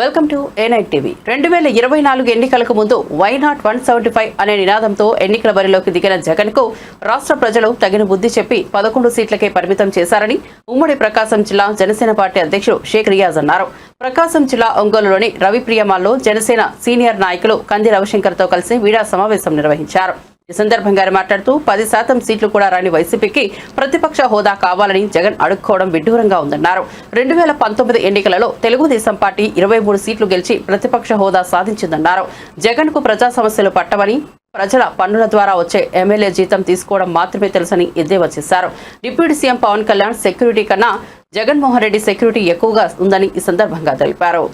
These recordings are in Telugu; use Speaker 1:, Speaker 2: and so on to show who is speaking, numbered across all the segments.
Speaker 1: వెల్కమ్ టు ఏనైట్ టీవీ రెండు వేల ఇరవై నాలుగు ఎన్నికలకు ముందు why not one seventy five అనే నినాదంతో ఎన్నికల బరిలోకి దిగిన జగన్కు రాష్ట్ర ప్రజలు తగిన బుద్ధి చెప్పి పదకొండు సీట్లకే పరిమితం చేశారని ఉమ్మడి ప్రకాశం జిల్లా జనసేన పార్టీ అధ్యక్షుడు షేక్ రియాజ్ అన్నారు. ప్రకాశం జిల్లా ఒంగోలులోని రవిప్రియమాల్లో జనసేన సీనియర్ నాయకులు కంది రవిశంకర్తో కలిసి వీడా సమావేశం నిర్వహించారు. ఈ సందర్భంగా మాట్లాడుతూ పది శాతం సీట్లు కూడా రాని వైసీపీకి ప్రతిపక్ష హోదా కావాలని జగన్ అడుక్కోవడం విడ్డూరంగా ఉందన్నారు. రెండు వేల పంతొమ్మిది ఎన్నికలలో తెలుగుదేశం పార్టీ ఇరవై మూడు సీట్లు గెలిచి ప్రతిపక్ష హోదా సాధించిందన్నారు. జగన్కు ప్రజా సమస్యలు పట్టవని ప్రజల పన్నుల ద్వారా వచ్చే ఎమ్మెల్యే జీతం తీసుకోవడం మాత్రమే తెలుసని ఎద్దేవా చేశారు. Deputy CM Pawan Kalyan security కన్నా జగన్మోహన్ రెడ్డి సెక్యూరిటీ ఎక్కువగా ఉందని ఈ సందర్భంగా తెలిపారు.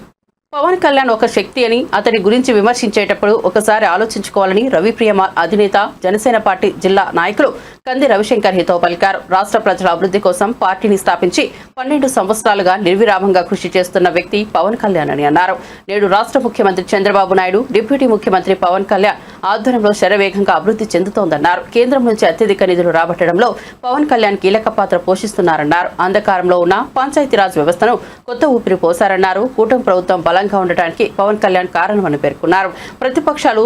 Speaker 1: పవన్ కళ్యాణ్ ఒక శక్తి అని అతని గురించి విమర్శించేటప్పుడు ఒకసారి ఆలోచించుకోవాలని రవిప్రియమ అధినేత జనసేన పార్టీ జిల్లా నాయకులు కంది రవిశంకర్ హితో పలికారు. రాష్ట్ర ప్రజల అభివృద్ధి కోసం పార్టీని స్థాపించి పన్నెండు సంవత్సరాలుగా నిర్విరామంగా కృషి చేస్తున్న వ్యక్తి పవన్ కళ్యాణ్ అని అన్నారు. నేడు రాష్ట్ర ముఖ్యమంత్రి చంద్రబాబు నాయుడు డిప్యూటీ ముఖ్యమంత్రి పవన్ కళ్యాణ్ ఆధ్వర్యంలో శరవేగంగా అభివృద్ధి చెందుతోందన్నారు. కేంద్రం నుంచి అత్యధిక నిధులు రాబట్టడంలో పవన్ కళ్యాణ్ కీలక పాత్ర పోషిస్తున్నారన్నారు. అంధకారంలో ఉన్న పంచాయతీరాజ్ వ్యవస్థను కొత్త ఊపిరి పోశారన్నారు. కూటమి ప్రభుత్వం బలంగా ఉండటానికి పవన్ కళ్యాణ్ కారణమని పేర్కొన్నారు. ప్రతిపక్షాలు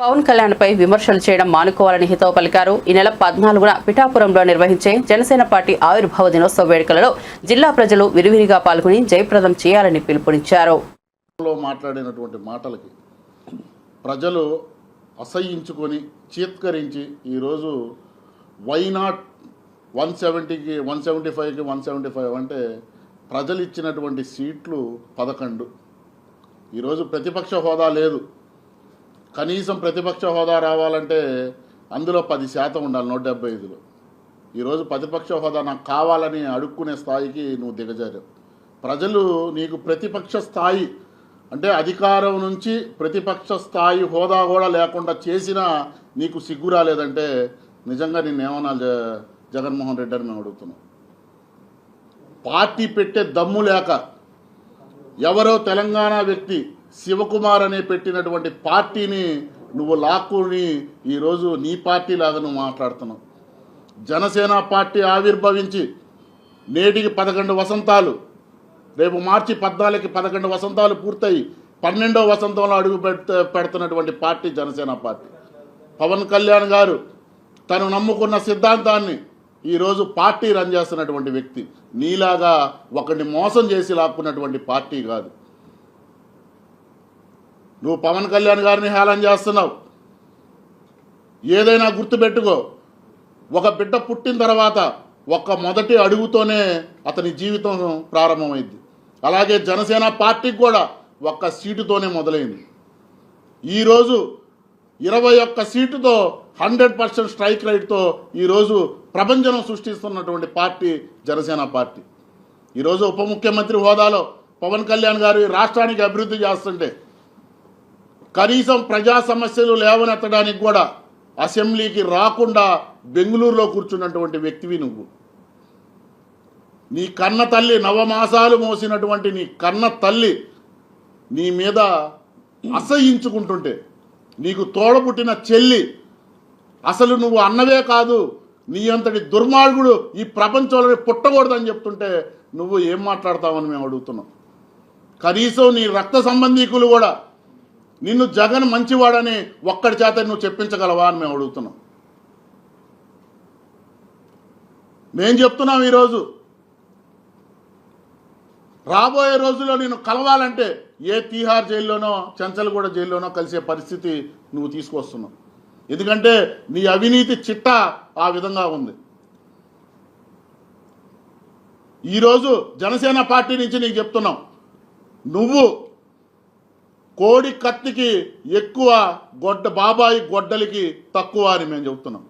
Speaker 1: పవన్ కళ్యాణ్ పై విమర్శలు చేయడం మానుకోవాలని హితవు పలికారు. ఈ నెల పద్నాలుగున పిఠాపురంలో నిర్వహించే జనసేన పార్టీ ఆవిర్భావ దినోత్సవ వేడుకలలో జిల్లా ప్రజలు విరివిరిగా పాల్గొని జయప్రదం చేయాలని పిలుపునిచ్చారు.
Speaker 2: మాట్లాడినటువంటి మాటలకి ప్రజలు అసహ్యించుకొని చీత్కరించి ఈరోజు వై నాట్ వన్ సెవెంటీకి వన్ సెవెంటీ ఫైవ్కి వన్ సెవెంటీ ఫైవ్ అంటే ప్రజలు ఇచ్చినటువంటి సీట్లు పదకొండు. ఈరోజు ప్రతిపక్ష హోదా లేదు. కనీసం ప్రతిపక్ష హోదా రావాలంటే అందులో పది శాతం ఉండాలి నూట డెబ్బై ఐదులో. ఈరోజు ప్రతిపక్ష హోదా నాకు కావాలని అడుక్కునే స్థాయికి నువ్వు దిగజారావు. ప్రజలు నీకు ప్రతిపక్ష స్థాయి అంటే అధికారం నుంచి ప్రతిపక్ష స్థాయి హోదా కూడా లేకుండా చేసినా నీకు సిగ్గు రాలేదంటే నిజంగా నేను ఏమనాలి జ- జగన్మోహన్ రెడ్డి అని మేము అడుగుతున్నాం. పార్టీ పెట్టే దమ్ము లేక ఎవరో తెలంగాణ వ్యక్తి శివకుమార్ అనే పెట్టినటువంటి పార్టీని నువ్వు లాక్కుని ఈరోజు నీ పార్టీ లాగా నువ్వు మాట్లాడుతున్నావు. జనసేన పార్టీ ఆవిర్భవించి నేటికి పదకొండు వసంతాలు రేపు మార్చి పద్నాలుగుకి పదకొండు వసంతాలు పూర్తయి పన్నెండో వసంతంలో అడుగు పెడుతూ పెడుతున్నటువంటి పార్టీ జనసేన పార్టీ. పవన్ కళ్యాణ్ గారు తను నమ్ముకున్న సిద్ధాంతాన్ని ఈరోజు పార్టీ రన్ చేస్తున్నటువంటి వ్యక్తి. నీలాగా ఒకరిని మోసం చేసి లాక్కున్నటువంటి పార్టీ కాదు. నువ్వు పవన్ కళ్యాణ్ గారిని హేళన చేస్తున్నావు. ఏదైనా గుర్తుపెట్టుకో. ఒక బిడ్డ పుట్టిన తర్వాత ఒక్క మొదటి అడుగుతోనే అతని జీవితం ప్రారంభమైంది. అలాగే జనసేన పార్టీకి కూడా ఒక్క సీటుతోనే మొదలైంది. ఈరోజు ఇరవై ఒక్క సీటుతో హండ్రెడ్ పర్సెంట్ స్ట్రైక్ రైట్తో ఈరోజు ప్రపంచం సృష్టిస్తున్నటువంటి పార్టీ జనసేన పార్టీ. ఈరోజు ఉప ముఖ్యమంత్రి హోదాలో పవన్ కళ్యాణ్ గారు రాష్ట్రానికి అభివృద్ధి చేస్తుంటే కనీసం ప్రజా సమస్యలు లేవనెత్తడానికి కూడా అసెంబ్లీకి రాకుండా బెంగళూరులో కూర్చున్నటువంటి వ్యక్తివి నువ్వు. నీ కన్న తల్లి నవమాసాలు మోసినటువంటి నీ కన్న తల్లి నీ మీద అసహించుకుంటుంటే నీకు తోడబుట్టిన చెల్లి అసలు నువ్వు అన్నవే కాదు నీ అంతటి దుర్మార్గుడు ఈ ప్రపంచంలో పుట్టకూడదని చెప్తుంటే నువ్వు ఏం మాట్లాడతావని మేము అడుగుతున్నాం. కనీసం నీ రక్త సంబంధీకులు కూడా నిన్ను జగన్ మంచివాడని ఒక్కడి చేత నువ్వు చెప్పించగలవా అని మేము అడుగుతున్నాం. మేం చెప్తున్నాం ఈరోజు రాబోయే రోజుల్లో నేను కలవాలంటే ఏ తీహార్ జైల్లోనో చెంచలగూడ జైల్లోనో కలిసే పరిస్థితి నువ్వు తీసుకొస్తున్నావు. ఎందుకంటే నీ అవినీతి చిట్ట ఆ విధంగా ఉంది. ఈరోజు జనసేన పార్టీ నుంచి నీకు చెప్తున్నాం. నువ్వు కోడి కత్తికి ఎక్కువ గొడ్డ బాబాయి గొడ్డలికి తక్కువ అని మేము చెప్తున్నాం.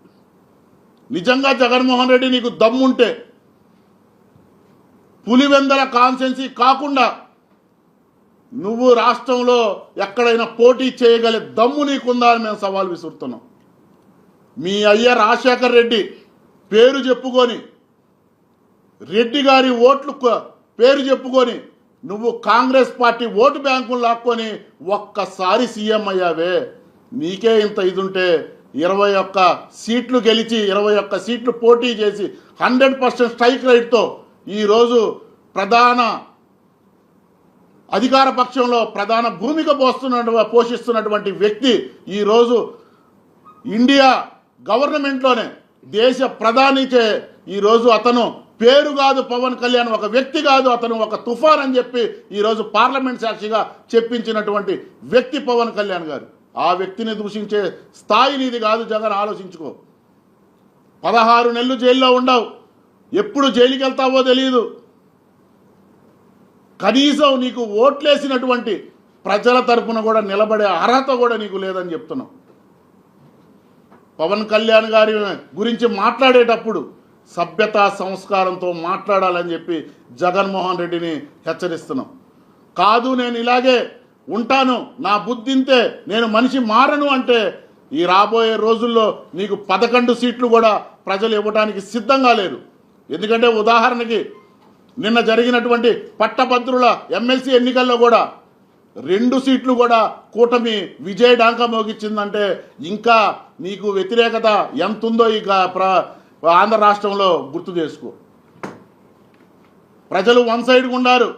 Speaker 2: నిజంగా జగన్మోహన్ రెడ్డి నీకు దమ్ముంటే పులివెందల కాన్సెన్సీ కాకుండా నువ్వు రాష్ట్రంలో ఎక్కడైనా పోటీ చేయగల దమ్ము నీకుందా అని మేము సవాల్ విసురుతున్నాం. మీ అయ్య రాజశేఖర్ రెడ్డి పేరు చెప్పుకొని రెడ్డి గారి ఓట్లు పేరు చెప్పుకొని నువ్వు కాంగ్రెస్ పార్టీ ఓటు బ్యాంకులు లాక్కొని ఒక్కసారి సీఎం అయ్యావే. నీకే ఇంత ఇదుంటే ఇరవై ఒక్క సీట్లు గెలిచి ఇరవై ఒక్క సీట్లు పోటీ చేసి హండ్రెడ్ పర్సెంట్ స్ట్రైక్ రేట్తో ఈరోజు ప్రధాన అధికార పక్షంలో ప్రధాన భూమిక పోస్తున్న పోషిస్తున్నటువంటి వ్యక్తి ఈరోజు ఇండియా గవర్నమెంట్లోనే దేశ ప్రధానిచే ఈరోజు అతను. పేరు కాదు పవన్ కళ్యాణ్ ఒక వ్యక్తి కాదు అతను ఒక తుఫాన్ అని చెప్పి ఈరోజు పార్లమెంట్ సాక్షిగా చెప్పించినటువంటి వ్యక్తి పవన్ కళ్యాణ్ గారు. ఆ వ్యక్తిని దూషించే స్థాయి నీది కాదు జగన్ ఆలోచించుకో. పదహారు నెలలు జైల్లో ఉండవు. ఎప్పుడు జైలుకి వెళ్తావో తెలియదు కనీసం నీకు ఓట్లేసినటువంటి ప్రజల తరపున కూడా నిలబడే అర్హత కూడా నీకు లేదని చెప్తున్నావు పవన్ కళ్యాణ్ గారి గురించి మాట్లాడేటప్పుడు సభ్యత సంస్కారంతో మాట్లాడాలని చెప్పి జగన్మోహన్ రెడ్డిని హెచ్చరిస్తున్నాం. కాదు నేను ఇలాగే ఉంటాను నా బుద్ధింతే నేను మనిషి మారను అంటే ఈ రాబోయే రోజుల్లో నీకు పదకొండు సీట్లు కూడా ప్రజలు ఇవ్వడానికి సిద్ధంగా లేరు. ఎందుకంటే ఉదాహరణకి నిన్న జరిగినటువంటి పట్టభద్రుల ఎమ్మెల్సీ ఎన్నికల్లో కూడా రెండు సీట్లు కూడా కూటమి విజయ డాంక మోగించిందంటే ఇంకా నీకు వ్యతిరేకత ఎంత ఉందో ఇక ఆంధ్ర రాష్ట్రంలో గుర్తు చేసుకో. ప్రజలు వన్ సైడ్గా ఉన్నారు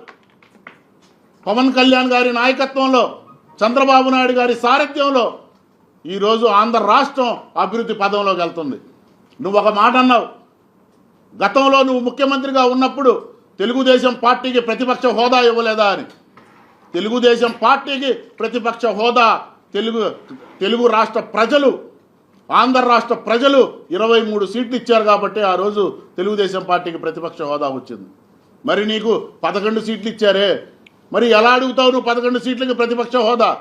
Speaker 2: పవన్ కళ్యాణ్ గారి నాయకత్వంలో చంద్రబాబు నాయుడు గారి సారథ్యంలో ఈరోజు ఆంధ్ర రాష్ట్రం అభివృద్ధి పదంలోకి వెళ్తుంది. నువ్వు ఒక మాట అన్నావు గతంలో నువ్వు ముఖ్యమంత్రిగా ఉన్నప్పుడు తెలుగుదేశం పార్టీకి ప్రతిపక్ష హోదా ఇవ్వలేదా అని. తెలుగుదేశం పార్టీకి ప్రతిపక్ష హోదా తెలుగు తెలుగు రాష్ట్ర ప్రజలు ఆంధ్ర రాష్ట్ర ప్రజలు ఇరవై మూడు సీట్లు ఇచ్చారు కాబట్టి ఆ రోజు తెలుగుదేశం పార్టీకి ప్రతిపక్ష హోదా వచ్చింది. మరి నీకు పదకొండు సీట్లు ఇచ్చారే. మరి ఎలా అడుగుతావు నువ్వు పదకొండు సీట్లకి ప్రతిపక్ష హోదా?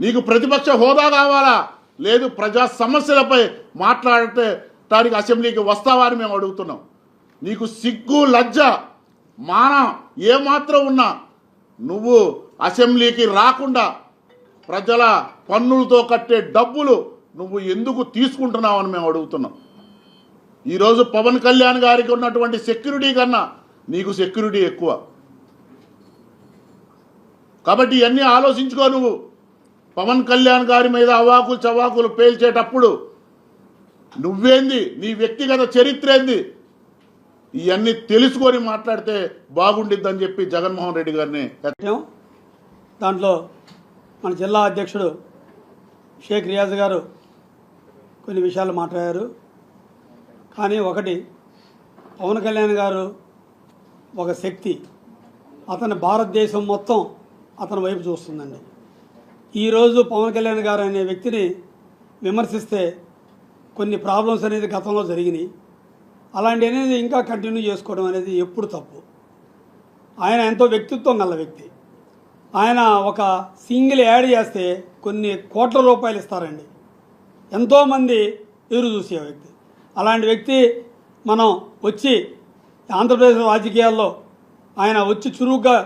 Speaker 2: నీకు ప్రతిపక్ష హోదా కావాలా? లేదు ప్రజా సమస్యలపై మాట్లాడితే తారీఖు అసెంబ్లీకి వస్తావా అని మేము అడుగుతున్నాం. నీకు సిగ్గు లజ్జ మాన ఏమాత్రం ఉన్నా నువ్వు అసెంబ్లీకి రాకుండా ప్రజల పన్నులతో కట్టే డబ్బులు నువ్వు ఎందుకు తీసుకుంటున్నావు అని మేము అడుగుతున్నాం. ఈరోజు పవన్ కళ్యాణ్ గారికి ఉన్నటువంటి సెక్యూరిటీ కన్నా నీకు సెక్యూరిటీ ఎక్కువ. కాబట్టి ఇవన్నీ ఆలోచించుకో నువ్వు. పవన్ కళ్యాణ్ గారి మీద అవాకులు చవాకులు పేల్చేటప్పుడు నువ్వేంది? నీ వ్యక్తిగత చరిత్ర ఏంది? ఇవన్నీ తెలుసుకొని మాట్లాడితే బాగుండిద్దని చెప్పి జగన్మోహన్ రెడ్డి గారిని
Speaker 3: దాంట్లో మన జిల్లా అధ్యక్షుడు షేక్ రియాజ్ గారు కొన్ని విషయాలు మాట్లాడారు. కానీ ఒకటి పవన్ కళ్యాణ్ గారు ఒక శక్తి. అతని భారతదేశం మొత్తం అతని వైపు చూస్తుందండి. ఈరోజు పవన్ కళ్యాణ్ గారు అనే వ్యక్తిని విమర్శిస్తే కొన్ని ప్రాబ్లమ్స్ అనేది గతంలో జరిగినాయి. అలాంటి అనేది ఇంకా కంటిన్యూ చేసుకోవడం అనేది ఎప్పుడు తప్పు. ఆయన ఎంతో వ్యక్తిత్వం గల వ్యక్తి. ఆయన ఒక సింగిల్ యాడ్ చేస్తే కొన్ని కోట్ల రూపాయలు ఇస్తారండి. ఎంతోమంది ఎదురు చూసే వ్యక్తి. అలాంటి వ్యక్తి మనం వచ్చి ఆంధ్రప్రదేశ్ రాజకీయాల్లో ఆయన వచ్చి చురుగ్గా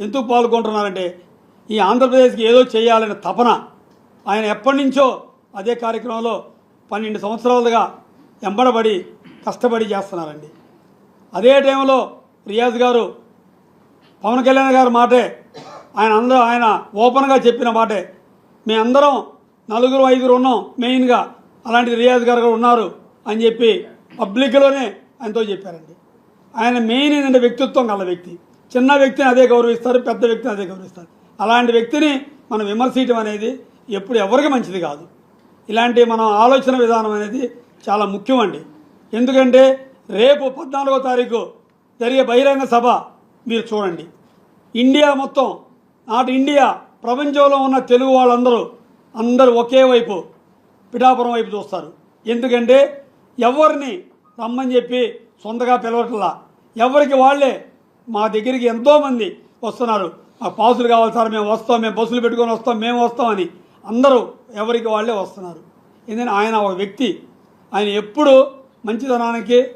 Speaker 3: ఎందుకు పాల్గొంటున్నారంటే ఈ ఆంధ్రప్రదేశ్కి ఏదో చేయాలనే తపన ఆయన ఎప్పటి నుంచో అదే కార్యక్రమంలో పన్నెండు సంవత్సరాలుగా ఎంబడబడి కష్టపడి చేస్తున్నారండి. అదే టైంలో రియాజ్ గారు పవన్ కళ్యాణ్ గారి మాటే ఆయన అందరూ ఆయన ఓపెన్గా చెప్పిన మాటే మేమందరం నలుగురు ఐదుగురు ఉన్నాం మెయిన్గా అలాంటి రియాజ్ గారు కూడా ఉన్నారు అని చెప్పి పబ్లిక్లోనే ఆయనతో చెప్పారండి. ఆయన మెయిన్ ఏంటంటే వ్యక్తిత్వం గల వ్యక్తి. చిన్న వ్యక్తిని అదే గౌరవిస్తారు పెద్ద వ్యక్తిని అదే గౌరవిస్తారు. అలాంటి వ్యక్తిని మనం విమర్శించడం అనేది ఎప్పుడు ఎవరికి మంచిది కాదు. ఇలాంటి మనం ఆలోచన విధానం అనేది చాలా ముఖ్యమండి. ఎందుకంటే రేపు పద్నాలుగో తారీఖు జరిగే బహిరంగ సభ మీరు చూడండి. ఇండియా మొత్తం నాటి ఇండియా ప్రపంచంలో ఉన్న తెలుగు వాళ్ళందరూ అందరూ ఒకే వైపు పిఠాపురం వైపు చూస్తారు. ఎందుకంటే ఎవరిని రమ్మని చెప్పి సొంతగా పిలవట్లా? ఎవరికి వాళ్ళే మా దగ్గరికి ఎంతోమంది వస్తున్నారు. మాకు పాసులు కావాలి సార్ మేము వస్తాం మేము బస్సులు పెట్టుకొని వస్తాం మేము వస్తామని అందరూ ఎవరికి వాళ్ళే వస్తున్నారు. ఎందుకంటే ఆయన ఒక వ్యక్తి. ఆయన ఎప్పుడు మంచితనానికి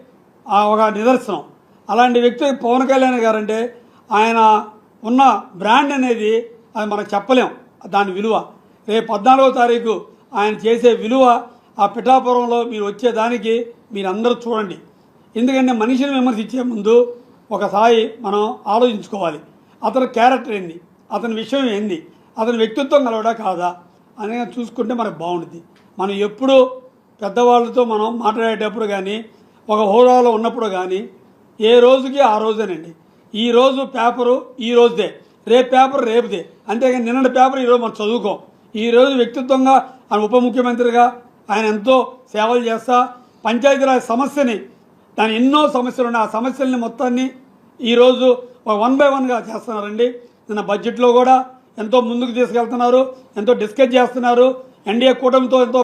Speaker 3: ఆ ఒక నిదర్శనం. అలాంటి వ్యక్తి పవన్ కళ్యాణ్ గారు అంటే ఆయన ఉన్న బ్రాండ్ అనేది అది మనకు చెప్పలేం. దాని విలువ. రేపు పద్నాలుగో తారీఖు ఆయన చేసే విలువ ఆ పిఠాపురంలో మీరు వచ్చేదానికి మీరందరూ చూడండి. ఎందుకంటే మనిషిని విమర్శించే ముందు ఒకసారి మనం ఆలోచించుకోవాలి. అతని క్యారెక్టర్ ఏంది? అతని విషయం ఏంది? అతని వ్యక్తిత్వం కలవడా కాదా? అనేది చూసుకుంటే మనకు బాగుంటుంది. మనం ఎప్పుడు పెద్దవాళ్ళతో మనం మాట్లాడేటప్పుడు కానీ ఒక హోదాలో ఉన్నప్పుడు కానీ ఏ రోజుకి ఆ రోజేనండి. ఈ రోజు పేపరు ఈ రోజుదే. రేపు పేపర్ రేపుదే. అంతేగాని నిన్నటి పేపర్ ఈరోజు మనం చదువుకోం. ఈ రోజు వ్యక్తిత్వంగా ఆయన ఉప ముఖ్యమంత్రిగా ఆయన ఎంతో సేవలు చేస్తా పంచాయతీరాజ్ సమస్యని దాని ఎన్నో సమస్యలు ఉన్నాయి. ఆ సమస్యల్ని మొత్తాన్ని ఈరోజు వన్ బై వన్గా చేస్తున్నారండి. నిన్న బడ్జెట్లో కూడా ఎంతో ముందుకు తీసుకెళ్తున్నారు ఎంతో డిస్కస్ చేస్తున్నారు. ఎన్డీఏ కూటమితో ఎంతో